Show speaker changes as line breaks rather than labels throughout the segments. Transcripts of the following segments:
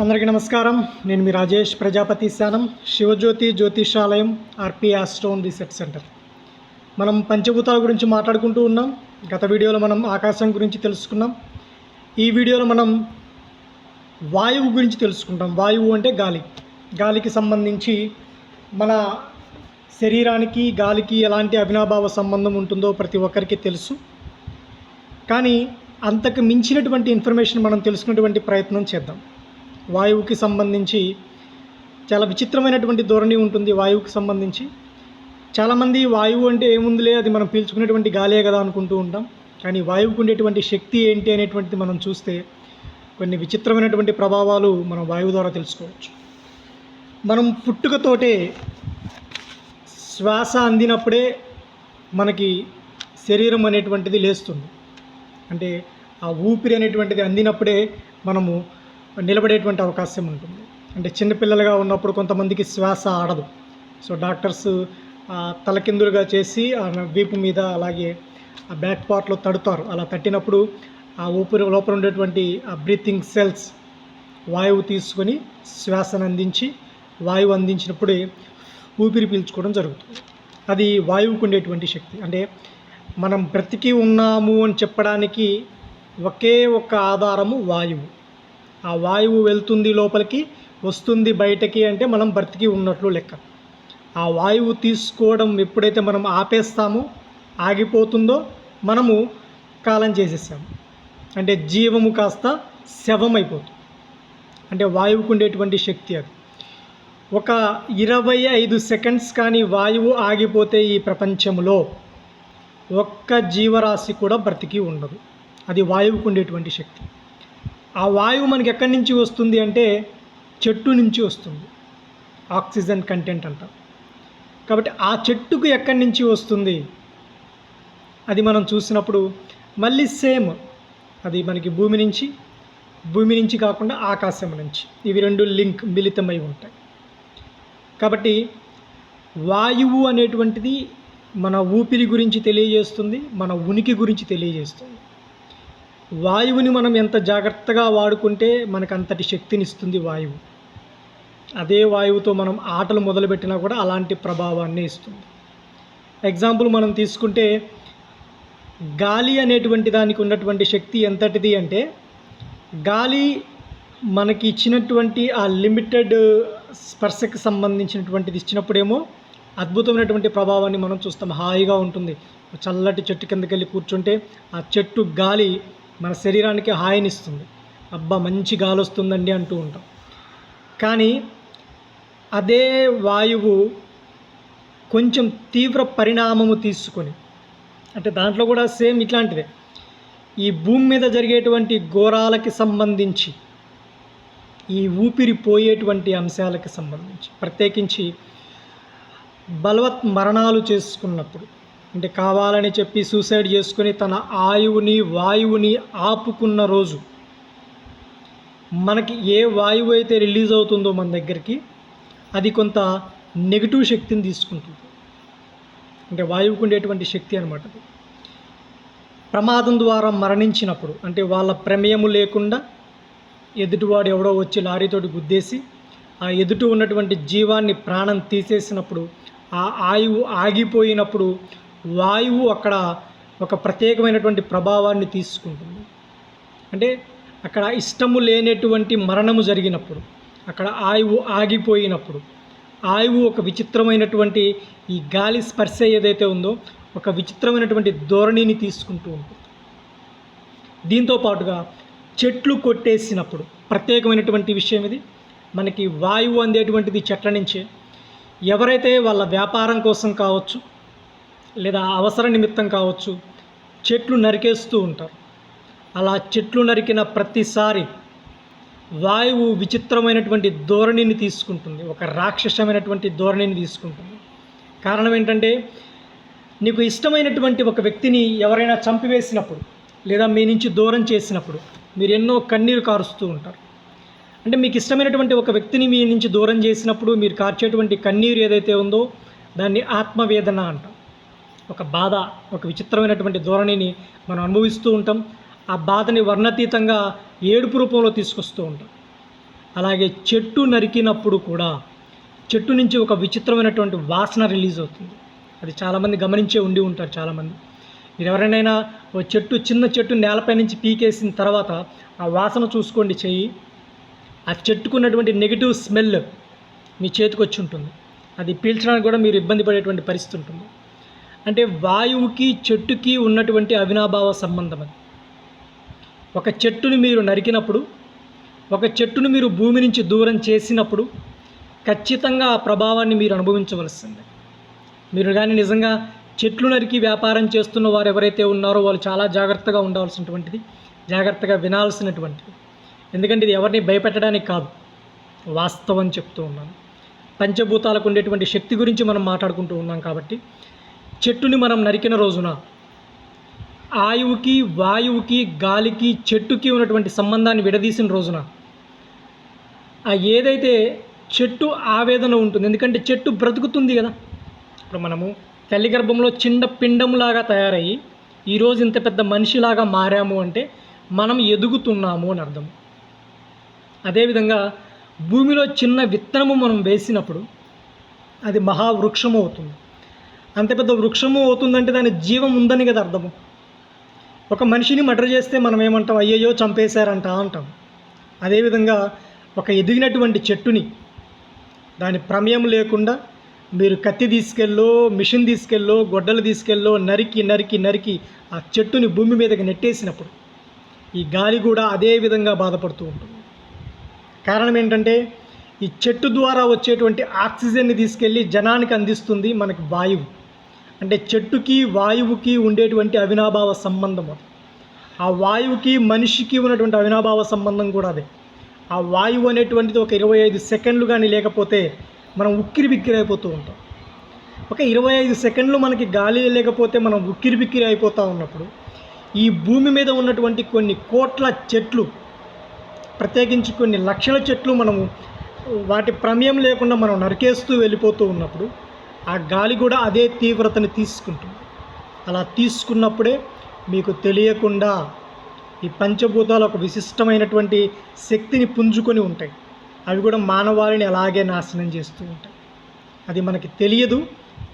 అందరికీ నమస్కారం. నేను మీ Rajesh Prajapati Shanam Shivajyothi Jyothishalayam RP astro research centre. మనం పంచభూతాల గురించి మాట్లాడుకుంటూ ఉన్నాం. గత వీడియోలో మనం ఆకాశం గురించి తెలుసుకున్నాం. ఈ వీడియోలో మనం వాయువు గురించి తెలుసుకుంటాం. వాయువు అంటే గాలి. గాలికి సంబంధించి మన శరీరానికి గాలికి ఎలాంటి అవినాభావ సంబంధం ఉంటుందో ప్రతి ఒక్కరికి తెలుసు. కానీ అంతకు మించినటువంటి ఇన్ఫర్మేషన్ మనం తెలుసుకునేటువంటి ప్రయత్నం చేద్దాం. వాయువుకి సంబంధించి చాలా విచిత్రమైనటువంటి ధోరణి ఉంటుంది వాయువుకి సంబంధించి. చాలామంది వాయువు అంటే ఏముందిలే అది మనం పీల్చుకునేటువంటి గాలే కదా అనుకుంటూ ఉంటాం. కానీ వాయువుకు ఉండేటువంటి శక్తి ఏంటి అనేటువంటిది మనం చూస్తే కొన్ని విచిత్రమైనటువంటి ప్రభావాలు మనం వాయువు ద్వారా తెలుసుకోవచ్చు. మనం పుట్టుకతోటే శ్వాస అందినప్పుడే మనకి శరీరం అనేటువంటిది లేస్తుంది. అంటే ఆ ఊపిరి అనేటువంటిది అందినప్పుడే మనము నిలబడేటువంటి అవకాశం ఉంటుంది. అంటే చిన్నపిల్లలుగా ఉన్నప్పుడు కొంతమందికి శ్వాస ఆడదు. సో డాక్టర్స్ తలకిందులుగా చేసి ఆ వీపు మీద అలాగే ఆ బ్యాక్ పార్ట్లో తడుతారు. అలా తట్టినప్పుడు ఆ ఊపిరి లోపల ఉండేటువంటి ఆ బ్రీతింగ్ సెల్స్ వాయువు తీసుకొని శ్వాసను అందించి వాయువు అందించినప్పుడే ఊపిరి పీల్చుకోవడం జరుగుతుంది. అది వాయువుకు ఉండేటువంటి శక్తి. అంటే మనం బ్రతికి ఉన్నాము అని చెప్పడానికి ఒకే ఒక ఆధారము వాయువు. ఆ వాయువు వెళ్తుంది లోపలికి వస్తుంది బయటకి అంటే మనం బ్రతికి ఉన్నట్లు లెక్క. ఆ వాయువు తీసుకోవడం ఎప్పుడైతే మనం ఆపేస్తామో ఆగిపోతుందో మనము కాలం చేసేసాము అంటే జీవము కాస్త శవం అయిపోతుంది అంటే వాయువుకు ఉండేటువంటి శక్తి అది. ఒక ఇరవై ఐదు సెకండ్స్ కానీ వాయువు ఆగిపోతే ఈ ప్రపంచంలో ఒక్క జీవరాశి కూడా బ్రతికి ఉండదు. అది వాయువుకు ఉండేటువంటి శక్తి. ఆ వాయువు మనకి ఎక్కడి నుంచి వస్తుంది అంటే చెట్టు నుంచి వస్తుంది. ఆక్సిజన్ కంటెంట్ అంట. కాబట్టి ఆ చెట్టుకు ఎక్కడి నుంచి వస్తుంది? అది మనం చూసినప్పుడు మళ్ళీ సేమ్ అది మనకి భూమి నుంచి భూమి నుంచి కాకుండా ఆకాశం నుంచి. ఇవి రెండు లింక్ మిళితమై ఉంటాయి. కాబట్టి వాయువు అనేటువంటిది మన ఊపిరి గురించి తెలియజేస్తుంది మన ఉనికి గురించి తెలియజేస్తుంది. వాయువుని మనం ఎంత జాగ్రత్తగా వాడుకుంటే మనకు అంతటి శక్తినిస్తుంది వాయువు. అదే వాయువుతో మనం ఆటలు మొదలుపెట్టినా కూడా అలాంటి ప్రభావాన్ని ఇస్తుంది. ఎగ్జాంపుల్ మనం తీసుకుంటే గాలి అనేటువంటి దానికి ఉన్నటువంటి శక్తి ఎంతటిది అంటే గాలి మనకి ఇచ్చినటువంటి ఆ లిమిటెడ్ స్పర్శకు సంబంధించినటువంటిది ఇచ్చినప్పుడేమో అద్భుతమైనటువంటి ప్రభావాన్ని మనం చూస్తాం. హాయిగా ఉంటుంది. చల్లటి చెట్టు కిందకి వెళ్ళి కూర్చుంటే ఆ చెట్టు గాలి మన శరీరానికి హాయినిస్తుంది. అబ్బా మంచి గాలి వస్తుందండి అంటూ ఉంటాం. కానీ అదే వాయువు కొంచెం తీవ్ర పరిణామము తీసుకొని అంటే దాంట్లో కూడా సేమ్ ఇట్లాంటిదే. ఈ భూమి మీద జరిగేటువంటి ఘోరాలకి సంబంధించి ఈ ఊపిరి పోయేటువంటి అంశాలకి సంబంధించి ప్రత్యేకించి బలవత్ మరణాలు చేసుకున్నప్పుడు అంటే కావాలని చెప్పి సూసైడ్ చేసుకొని తన ఆయువుని వాయువుని ఆపుకున్న రోజు. మనకి ఏ వాయువు అయితే రిలీజ్ అవుతుందో మన దగ్గరికి అది కొంత నెగిటివ్ శక్తిని తీసుకుంటుంది. అంటే వాయువుకు ఉండేటువంటి శక్తి అనమాట ప్రమాదం ద్వారా మరణించినప్పుడు అంటే వాళ్ళ ప్రమేయము లేకుండా ఎదుటివాడు ఎవడో వచ్చి లారీతోటి గుద్దేసి ఆ ఎదుటి ఉన్నటువంటి జీవాన్ని ప్రాణం తీసేసినప్పుడు ఆ ఆయువు ఆగిపోయినప్పుడు వాయువు అక్కడ ఒక ప్రత్యేకమైనటువంటి ప్రభావాన్ని తీసుకుంటుంది. అంటే అక్కడ ఇష్టము లేనటువంటి మరణము జరిగినప్పుడు అక్కడ ఆయువు ఆగిపోయినప్పుడు ఆయువు ఒక విచిత్రమైనటువంటి ఈ గాలి స్పర్శ ఏదైతే ఉందో ఒక విచిత్రమైనటువంటి ధోరణిని తీసుకుంటూ ఉంటుంది. దీంతో పాటుగా చెట్లు కొట్టేసినప్పుడు ప్రత్యేకమైనటువంటి విషయం ఇది. మనకి వాయువు అందేటువంటిది చెట్ల నుంచే. ఎవరైతే వాళ్ళ వ్యాపారం కోసం కావచ్చు లేదా అవసర నిమిత్తం కావచ్చు చెట్లు నరికేస్తూ ఉంటారు. అలా చెట్లు నరికిన ప్రతిసారి వాయువు విచిత్రమైనటువంటి ధోరణిని తీసుకుంటుంది ఒక రాక్షసమైనటువంటి ధోరణిని తీసుకుంటుంది. కారణం ఏంటంటే నీకు ఇష్టమైనటువంటి ఒక వ్యక్తిని ఎవరైనా చంపివేసినప్పుడు లేదా మీ నుంచి దూరం చేసినప్పుడు మీరు ఎన్నో కన్నీరు కారుస్తూ ఉంటారు. అంటే మీకు ఇష్టమైనటువంటి ఒక వ్యక్తిని మీ నుంచి దూరం చేసినప్పుడు మీరు కార్చేటువంటి కన్నీరు ఏదైతే ఉందో దాన్ని ఆత్మవేదన అంటాం ఒక బాధ ఒక విచిత్రమైనటువంటి ధోరణిని మనం అనుభవిస్తూ ఉంటాం. ఆ బాధని వర్ణతీతంగా ఏడుపు రూపంలో తీసుకొస్తూ ఉంటాం. అలాగే చెట్టు నరికినప్పుడు కూడా చెట్టు నుంచి ఒక విచిత్రమైనటువంటి వాసన రిలీజ్ అవుతుంది. అది చాలామంది గమనించే ఉండి ఉంటారు చాలామంది. మీరు ఎవరినైనా ఓ చెట్టు చిన్న చెట్టు నేలపై నుంచి పీకేసిన తర్వాత ఆ వాసన చూసుకోండి చెయ్యి. ఆ చెట్టుకున్నటువంటి నెగిటివ్ స్మెల్ మీ చేతికి వచ్చి ఉంటుంది. అది పీల్చడానికి కూడా మీరు ఇబ్బంది పడేటువంటి పరిస్థితి ఉంటుంది. అంటే వాయువుకి చెట్టుకి ఉన్నటువంటి అవినాభావ సంబంధం అది. ఒక చెట్టును మీరు నరికినప్పుడు ఒక చెట్టును మీరు భూమి నుంచి దూరం చేసినప్పుడు ఖచ్చితంగా ఆ ప్రభావాన్ని మీరు అనుభవించవలసిందే. మీరు కానీ నిజంగా చెట్లు నరికి వ్యాపారం చేస్తున్న వారు ఎవరైతే ఉన్నారో వాళ్ళు చాలా జాగ్రత్తగా ఉండవలసినటువంటిది జాగ్రత్తగా వినాల్సినటువంటిది. ఎందుకంటే ఇది ఎవరిని భయపెట్టడానికి కాదు వాస్తవం చెప్తూ ఉన్నాను. పంచభూతాలకు ఉండేటువంటి శక్తి గురించి మనం మాట్లాడుకుంటూ ఉన్నాం కాబట్టి చెట్టుని మనం నరికిన రోజున ఆయువుకి వాయువుకి గాలికి చెట్టుకి ఉన్నటువంటి సంబంధాన్ని విడదీసిన రోజున ఆ ఏదైతే చెట్టు ఆవేదన ఉంటుంది ఎందుకంటే చెట్టు బ్రతుకుతుంది కదా. ఇప్పుడు మనము తల్లి గర్భంలో చిన్న పిండంలాగా తయారయ్యి ఈరోజు ఇంత పెద్ద మనిషిలాగా మారాము అంటే మనం ఎదుగుతున్నాము అని అర్థం. అదేవిధంగా భూమిలో చిన్న విత్తనము మనం వేసినప్పుడు అది మహావృక్షం అవుతుంది. అంత పెద్ద వృక్షము అవుతుందంటే దాని జీవం ఉందని కదా అర్థము. ఒక మనిషిని మర్డర్ చేస్తే మనం ఏమంటాం అయ్యయ్యో చంపేశారంట అంటాం. అదేవిధంగా ఒక ఎదిగినటువంటి చెట్టుని దాని ప్రమేయం లేకుండా మీరు కత్తి తీసుకెళ్ళో మిషన్ తీసుకెళ్ళో గొడ్డలు తీసుకెళ్ళో నరికి నరికి నరికి ఆ చెట్టుని భూమి మీదకి నెట్టేసినప్పుడు ఈ గాలి కూడా అదే విధంగా బాధపడుతూ ఉంటుంది. కారణం ఏంటంటే ఈ చెట్టు ద్వారా వచ్చేటువంటి ఆక్సిజన్ని తీసుకెళ్ళి జనానికి అందిస్తుంది మనకి వాయువు. అంటే చెట్టుకి వాయువుకి ఉండేటువంటి అవినాభావ సంబంధం అది. ఆ వాయువుకి మనిషికి ఉన్నటువంటి అవినాభావ సంబంధం కూడా అదే. ఆ వాయువు అనేటువంటిది ఒక ఇరవై ఐదు సెకండ్లు కానీ లేకపోతే మనం ఉక్కిరి బిక్కిరి అయిపోతూ ఉంటాం. ఒక ఇరవై ఐదు సెకండ్లు మనకి గాలి లేకపోతే మనం ఉక్కిరి బిక్కిరి అయిపోతూ ఉన్నప్పుడు ఈ భూమి మీద ఉన్నటువంటి కొన్ని కోట్ల చెట్లు ప్రత్యేకించి కొన్ని లక్షల చెట్లు మనము వాటి ప్రమేయం లేకుండా మనం నరికేస్తూ వెళ్ళిపోతూ ఉన్నప్పుడు ఆ గాలి కూడా అదే తీవ్రతని తీసుకుంటుంది. అలా తీసుకున్నప్పుడే మీకు తెలియకుండా ఈ పంచభూతాలు ఒక విశిష్టమైనటువంటి శక్తిని పుంజుకొని ఉంటాయి. అవి కూడా మానవాళిని అలాగే నాశనం చేస్తూ ఉంటాయి. అది మనకి తెలియదు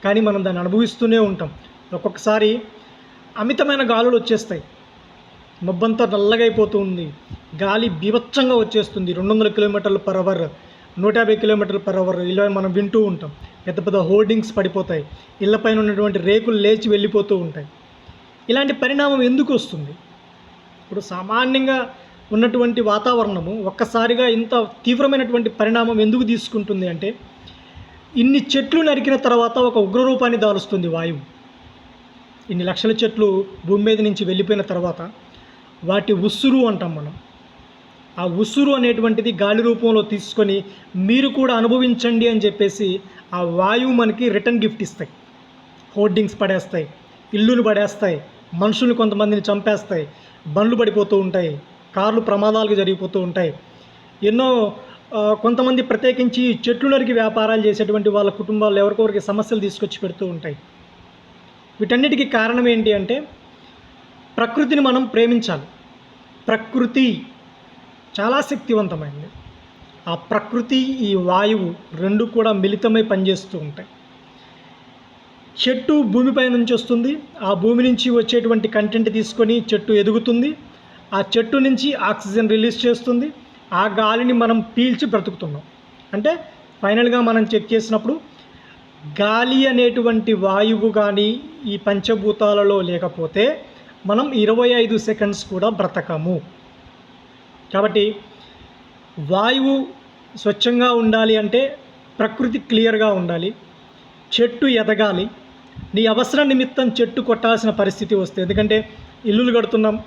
కానీ మనం దాన్ని అనుభవిస్తూనే ఉంటాం. ఒక్కొక్కసారి అమితమైన గాలులు వచ్చేస్తాయి. మబ్బంతా నల్లగా అయిపోతూ ఉంది గాలి బీభత్సంగా వచ్చేస్తుంది. రెండు వందల కిలోమీటర్లు పర్ అవర్. నూట యాభై కిలోమీటర్ల పర్ అవర్ ఇలా మనం వింటూ ఉంటాం. పెద్ద పెద్ద హోర్డింగ్స్ పడిపోతాయి. ఇళ్ళపైన ఉన్నటువంటి రేకులు లేచి వెళ్ళిపోతూ ఉంటాయి. ఇలాంటి పరిణామం ఎందుకు వస్తుంది? ఇప్పుడు సామాన్యంగా ఉన్నటువంటి వాతావరణము ఒక్కసారిగా ఇంత తీవ్రమైనటువంటి పరిణామం ఎందుకు తీసుకుంటుంది అంటే ఇన్ని చెట్లు నరికిన తర్వాత ఒక ఉగ్రరూపాన్ని దాలుస్తుంది వాయువు. ఇన్ని లక్షల చెట్లు భూమి మీద నుంచి వెళ్ళిపోయిన తర్వాత వాటి ఉస్సురు అంటాం మనం. ఆ ఉసురు అనేటువంటిది గాలి రూపంలో తీసుకొని మీరు కూడా అనుభవించండి అని చెప్పేసి ఆ వాయువు మనకి రిటర్న్ గిఫ్ట్ ఇస్తాయి. హోర్డింగ్స్ పడేస్తాయి ఇల్లులు పడేస్తాయి మనుషులు కొంతమందిని చంపేస్తాయి బండ్లు పడిపోతూ ఉంటాయి కార్లు ప్రమాదాలకు జరిగిపోతూ ఉంటాయి. ఎన్నో కొంతమంది ప్రత్యేకించి చెట్లు నరికి వ్యాపారాలు చేసేటువంటి వాళ్ళ కుటుంబాలు ఎవరికొరికి సమస్యలు తీసుకొచ్చి పెడుతూ ఉంటాయి. వీటన్నిటికీ కారణం ఏంటి అంటే ప్రకృతిని మనం ప్రేమించాలి. ప్రకృతి చాలా శక్తివంతమైనది ఆ ప్రకృతి ఈ వాయువు రెండు కూడా మిళితమై పనిచేస్తూ ఉంటాయి. చెట్టు భూమిపై నుంచి వస్తుంది. ఆ భూమి నుంచి వచ్చేటువంటి కంటెంట్ తీసుకొని చెట్టు ఎదుగుతుంది. ఆ చెట్టు నుంచి ఆక్సిజన్ రిలీజ్ చేస్తుంది. ఆ గాలిని మనం పీల్చి బ్రతుకుతున్నాం. అంటే ఫైనల్గా మనం చెక్ చేసినప్పుడు గాలి అనేటువంటి వాయువు కానీ ఈ పంచభూతాలలో లేకపోతే మనం ఇరవై ఐదు సెకండ్స్ కూడా బ్రతకము. కాబట్టి వాయువు స్వచ్ఛంగా ఉండాలి అంటే ప్రకృతి క్లియర్గా ఉండాలి. చెట్టు ఎదగాలి. నీ అవసర నిమిత్తం చెట్టు కొట్టాల్సిన పరిస్థితి వస్తే ఎందుకంటే ఇల్లులు కడుతున్నాం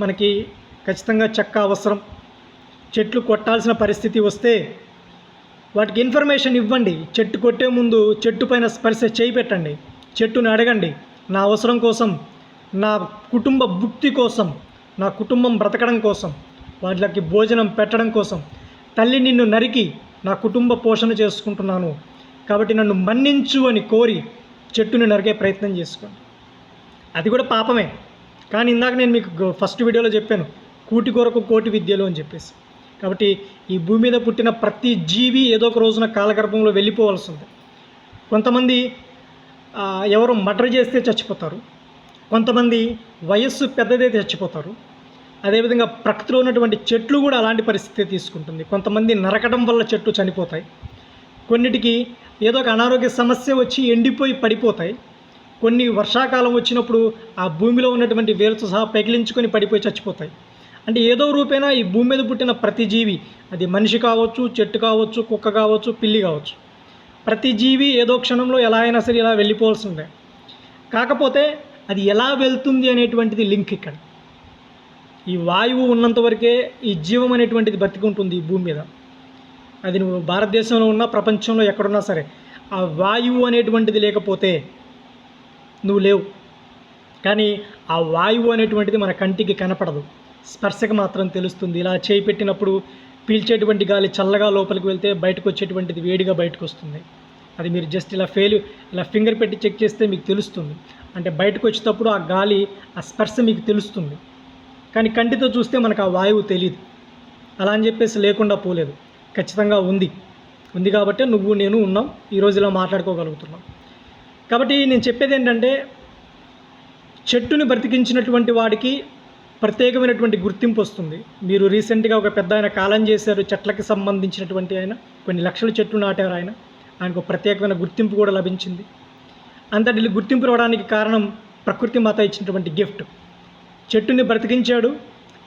మనకి ఖచ్చితంగా చెక్క అవసరం. చెట్లు కొట్టాల్సిన పరిస్థితి వస్తే వాటికి ఇన్ఫర్మేషన్ ఇవ్వండి. చెట్టు కొట్టే ముందు చెట్టు పైన స్పర్శ చేయి పెట్టండి. చెట్టుని అడగండి. నా అవసరం కోసం నా కుటుంబ భుక్తి కోసం నా కుటుంబం బ్రతకడం కోసం వాళ్ళకి భోజనం పెట్టడం కోసం. తల్లి నిన్ను నరికి నా కుటుంబ పోషణ చేసుకుంటున్నాను. కాబట్టి నన్ను మన్నించు అని కోరి చెట్టుని నరికే ప్రయత్నం చేసుకోండి. అది కూడా పాపమే. కానీ ఇందాక నేను మీకు ఫస్ట్ వీడియోలో చెప్పాను. కూటి కొరకు కోటి విద్యలు అని చెప్పేసి. కాబట్టి ఈ భూమి మీద పుట్టిన ప్రతి జీవి ఏదో ఒక రోజున కాలగర్భంలో వెళ్ళిపోవాల్సింది కొంతమంది ఎవరు మటర్ చేస్తే చచ్చిపోతారు. కొంతమంది వయస్సు పెద్దదైతే చచ్చిపోతారు. అదేవిధంగా ప్రకృతిలో ఉన్నటువంటి చెట్లు కూడా అలాంటి పరిస్థితి తీసుకుంటుంది. కొంతమంది నరకడం వల్ల చెట్లు చనిపోతాయి. కొన్నిటికి ఏదో ఒక అనారోగ్య సమస్య వచ్చి ఎండిపోయి పడిపోతాయి. కొన్ని వర్షాకాలం వచ్చినప్పుడు ఆ భూమిలో ఉన్నటువంటి వేరుతో సహా పెకిలించుకొని పడిపోయి చచ్చిపోతాయి. అంటే ఏదో రూపేణా ఈ భూమి మీద పుట్టిన ప్రతి జీవి అది మనిషి కావచ్చు చెట్టు కావచ్చు కుక్క కావచ్చు పిల్లి కావచ్చు. ప్రతి జీవి ఏదో క్షణంలో ఎలా అయినా సరే ఇలా వెళ్ళిపోవాల్సిందే కాకపోతే అది ఎలా వెళ్తుంది అనేటువంటిది లింక్ ఇక్కడ. ఈ వాయువు ఉన్నంత వరకే ఈ జీవం అనేటువంటిది బతికుంటుంది ఈ భూమి మీద. అది నువ్వు భారతదేశంలో ఉన్నా ప్రపంచంలో ఎక్కడున్నా సరే ఆ వాయువు అనేటువంటిది లేకపోతే నువ్వు లేవు. కానీ ఆ వాయువు అనేటువంటిది మన కంటికి కనపడదు. స్పర్శకు మాత్రం తెలుస్తుంది. ఇలా చేయి పెట్టినప్పుడు పీల్చేటువంటి గాలి చల్లగా లోపలికి వెళ్తే బయటకు వచ్చేటువంటిది వేడిగా బయటకు వస్తుంది. అది మీరు జస్ట్ ఇలా ఫెయిల్ ఇలా ఫింగర్ పెట్టి చెక్ చేస్తే మీకు తెలుస్తుంది. అంటే బయటకు వచ్చేటప్పుడు ఆ గాలి ఆ స్పర్శ మీకు తెలుస్తుంది. కానీ కంటితో చూస్తే మనకు ఆ వాయువు తెలియదు అలా అని చెప్పేసి లేకుండా పోలేదు. ఖచ్చితంగా ఉంది. ఉంది కాబట్టి నువ్వు నేను ఉన్నాం. ఈరోజు ఇలా మాట్లాడుకోగలుగుతున్నాం. కాబట్టి నేను చెప్పేది ఏంటంటే చెట్టుని బ్రతికించినటువంటి వాడికి ప్రత్యేకమైనటువంటి గుర్తింపు వస్తుంది. మీరు రీసెంట్గా ఒక పెద్ద ఆయన కాలం చేశారు చెట్లకి సంబంధించినటువంటి ఆయన కొన్ని లక్షల చెట్లు నాటారు ఆయన. ఆయనకు ఒక ప్రత్యేకమైన గుర్తింపు కూడా లభించింది. అంతటి గుర్తింపు రావడానికి కారణం ప్రకృతి మాత ఇచ్చినటువంటి గిఫ్ట్. చెట్టుని బ్రతికించాడు.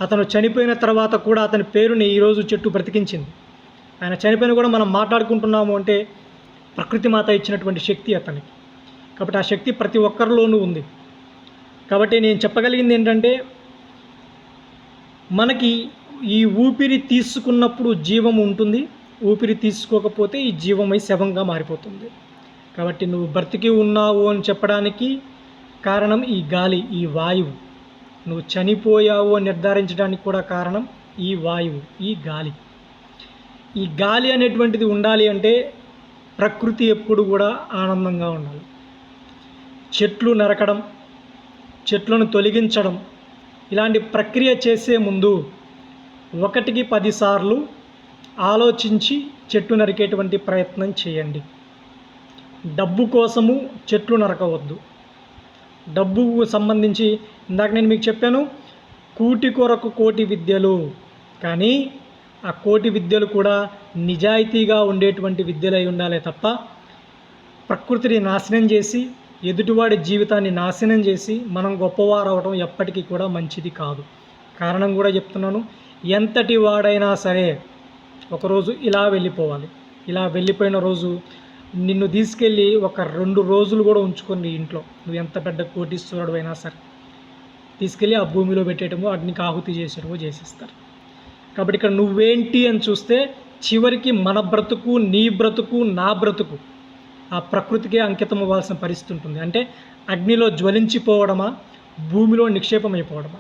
అతను చనిపోయిన తర్వాత కూడా అతని పేరుని ఈరోజు చెట్టు బ్రతికించింది. ఆయన చనిపోయిన కూడా మనం మాట్లాడుకుంటున్నాము అంటే ప్రకృతి మాత ఇచ్చినటువంటి శక్తి అతనికి. కాబట్టి ఆ శక్తి ప్రతి ఒక్కరిలోనూ ఉంది. కాబట్టి నేను చెప్పగలిగింది ఏంటంటే మనకి ఈ ఊపిరి తీసుకున్నప్పుడు జీవం ఉంటుంది. ఊపిరి తీసుకోకపోతే ఈ జీవమై శవంగా మారిపోతుంది. కాబట్టి నువ్వు బ్రతికి ఉన్నావు అని చెప్పడానికి కారణం ఈ గాలి ఈ వాయువు. నువ్వు చనిపోయావు అని నిర్ధారించడానికి కూడా కారణం ఈ వాయువు ఈ గాలి. ఈ గాలి అనేటువంటిది ఉండాలి అంటే ప్రకృతి ఎప్పుడు కూడా ఆనందంగా ఉండాలి. చెట్లు నరకడం చెట్లను తొలగించడం ఇలాంటి ప్రక్రియ చేసే ముందు ఒకటికి పదిసార్లు ఆలోచించి చెట్టు నరికేటువంటి ప్రయత్నం చేయండి. డబ్బు కోసము చెట్లు నరకవద్దు. డబ్బుకు సంబంధించి ఇందాక నేను మీకు చెప్పాను కూటి కొరకు కోటి విద్యలు. కానీ ఆ కోటి విద్యలు కూడా నిజాయితీగా ఉండేటువంటి విద్యలు అయి ఉండాలి తప్ప ప్రకృతిని నాశనం చేసి ఎదుటివాడి జీవితాన్ని నాశనం చేసి మనం గొప్పవారు అవడం ఎప్పటికీ కూడా మంచిది కాదు. కారణం కూడా చెప్తున్నాను ఎంతటి వాడైనా సరే ఒకరోజు ఇలా వెళ్ళిపోవాలి. ఇలా వెళ్ళిపోయిన రోజు నిన్ను తీసుకెళ్ళి ఒక రెండు రోజులు కూడా ఉంచుకొని ఇంట్లో. నువ్వు ఎంత పెద్ద కోటీశ్వరుడు అయినా సరే. తీసుకెళ్ళి ఆ భూమిలో పెట్టేయటమో అగ్నికి ఆహుతి చేసేటమో చేసేస్తారు. కాబట్టి ఇక్కడ నువ్వేంటి అని చూస్తే చివరికి మన బ్రతుకు నీ బ్రతుకు నా బ్రతుకు ఆ ప్రకృతికే అంకితం అవ్వాల్సిన పరిస్థితి ఉంటుంది. అంటే అగ్నిలో జ్వలించిపోవడమా భూమిలో నిక్షేపమైపోవడమా?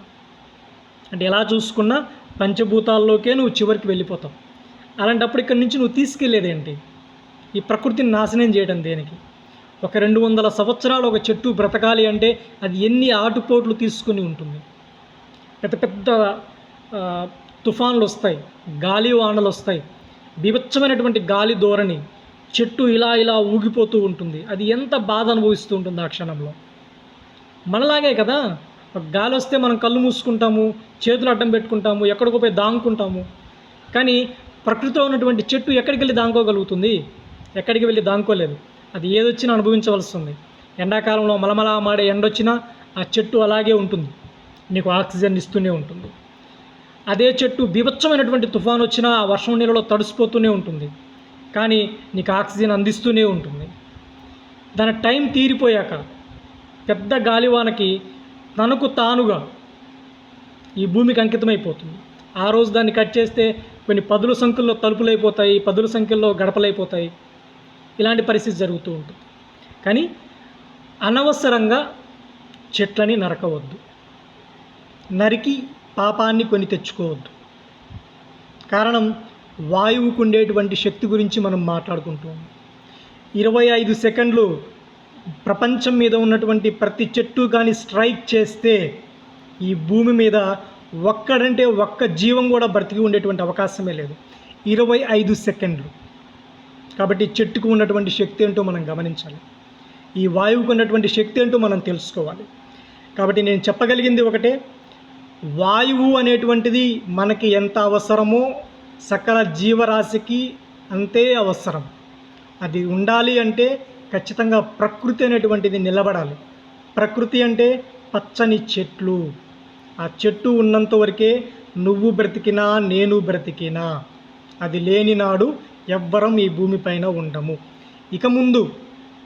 అంటే ఎలా చూసుకున్నా పంచభూతాల్లోకే నువ్వు చివరికి వెళ్ళిపోతావు. అలాంటప్పుడు ఇక్కడి నుంచి నువ్వు తీసుకెళ్ళేదేంటి ఈ ప్రకృతిని నాశనం చేయడం దేనికి? ఒక రెండు వందల సంవత్సరాలు ఒక చెట్టు బ్రతకాలి అంటే అది ఎన్ని ఆటుపోట్లు తీసుకుని ఉంటుంది? పెద్ద పెద్ద తుఫాన్లు వస్తాయి గాలి వానలు వస్తాయి. బీభత్సమైనటువంటి గాలి ధోరణి చెట్టు ఇలా ఇలా ఊగిపోతూ ఉంటుంది. అది ఎంత బాధ అనుభవిస్తూ ఉంటుంది ఆ క్షణంలో? మనలాగే కదా? గాలి వస్తే మనం కళ్ళు మూసుకుంటాము చేతులు అడ్డం పెట్టుకుంటాము ఎక్కడికో పోయి దాంకుంటాము. కానీ ప్రకృతిలో ఉన్నటువంటి చెట్టు ఎక్కడికి వెళ్ళి దాంకోగలుగుతుంది? ఎక్కడికి వెళ్ళి దాంకోలేదు. అది ఏదొచ్చినా అనుభవించవలసింది ఎండాకాలంలో మలమల మాడే ఎండొచ్చినా ఆ చెట్టు అలాగే ఉంటుంది. నీకు ఆక్సిజన్ ఇస్తూనే ఉంటుంది. అదే చెట్టు బీభత్సమైనటువంటి తుఫాన్ వచ్చినా ఆ వర్షం నీళ్ళలో తడిసిపోతూనే ఉంటుంది. కానీ నీకు ఆక్సిజన్ అందిస్తూనే ఉంటుంది. దాని టైం తీరిపోయాక పెద్ద గాలివానకి తనకు తానుగా ఈ భూమికి అంకితమైపోతుంది. ఆ రోజు దాన్ని కట్ చేస్తే కొన్ని పదుల సంఖ్యలో తలుపులైపోతాయి పదుల సంఖ్యలో గడపలైపోతాయి. ఇలాంటి పరిస్థితి జరుగుతూ ఉంటుంది. కానీ అనవసరంగా చెట్లని నరకవద్దు. నరికి పాపాన్ని కొని తెచ్చుకోవద్దు. కారణం వాయువుకు ఉండేటువంటి శక్తి గురించి మనం మాట్లాడుకుంటూ ఉన్నాం. ఇరవై ఐదు సెకండ్లు ప్రపంచం మీద ఉన్నటువంటి ప్రతి చెట్టు కానీ స్ట్రైక్ చేస్తే ఈ భూమి మీద ఒక్కడంటే ఒక్క జీవం కూడా బ్రతికి ఉండేటువంటి అవకాశమే లేదు. ఇరవై ఐదు సెకండ్లు. కాబట్టి చెట్టుకు ఉన్నటువంటి శక్తి ఏంటో మనం గమనించాలి. ఈ వాయువుకు ఉన్నటువంటి శక్తి ఏంటో మనం తెలుసుకోవాలి. కాబట్టి నేను చెప్పగలిగింది ఒకటే వాయువు అనేటువంటిది మనకి ఎంత అవసరమో సకల జీవరాశికి అంతే అవసరం. అది ఉండాలి అంటే ఖచ్చితంగా ప్రకృతి అనేటువంటిది నిలబడాలి. ప్రకృతి అంటే పచ్చని చెట్లు. ఆ చెట్టు ఉన్నంత వరకే నువ్వు బ్రతికినా నేను బ్రతికినా. అది లేని నాడు ఎవ్వరం ఈ భూమిపైన ఉండము. ఇక ముందు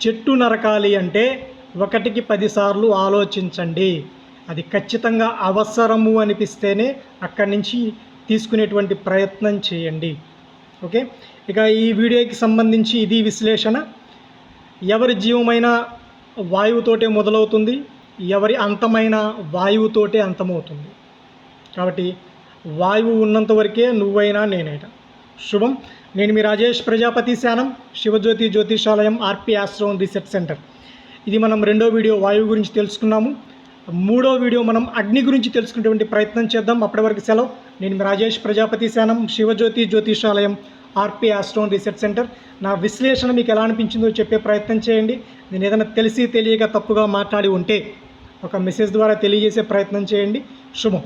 చెట్టు నరకాలి అంటే ఒకటికి పదిసార్లు ఆలోచించండి. అది ఖచ్చితంగా అవసరము అనిపిస్తేనే అక్కడి నుంచి తీసుకునేటువంటి ప్రయత్నం చేయండి. ఓకే? ఇక ఈ వీడియోకి సంబంధించి ఇది విశ్లేషణ. ఎవరి జీవమైన వాయువుతోటే మొదలవుతుంది ఎవరి అంతమైన వాయువుతోటే అంతమవుతుంది. కాబట్టి వాయువు ఉన్నంత వరకే నువ్వైనా నేనైనా. శుభం. నేను మీ రాజేష్ ప్రజాపతి శానం శివజ్యోతి జ్యోతిషాలయం ఆర్పి ఆశ్రమం రీసెర్చ్ సెంటర్. ఇది మనం రెండో వీడియో వాయువు గురించి తెలుసుకున్నాము. మూడో వీడియో మనం అగ్ని గురించి తెలుసుకునేటువంటి ప్రయత్నం చేద్దాం. అప్పటి వరకు సెలవు. నేను మీ Rajesh Prajapati Shanam Shivajyothi Jyothishalayam RP astro research centre. నా విశ్లేషణ మీకు ఎలా అనిపించిందో చెప్పే ప్రయత్నం చేయండి. నేను ఏదైనా తెలిసి తెలియక తప్పుగా మాట్లాడి ఉంటే ఒక మెసేజ్ ద్వారా తెలియజేసే ప్రయత్నం చేయండి. శుభం.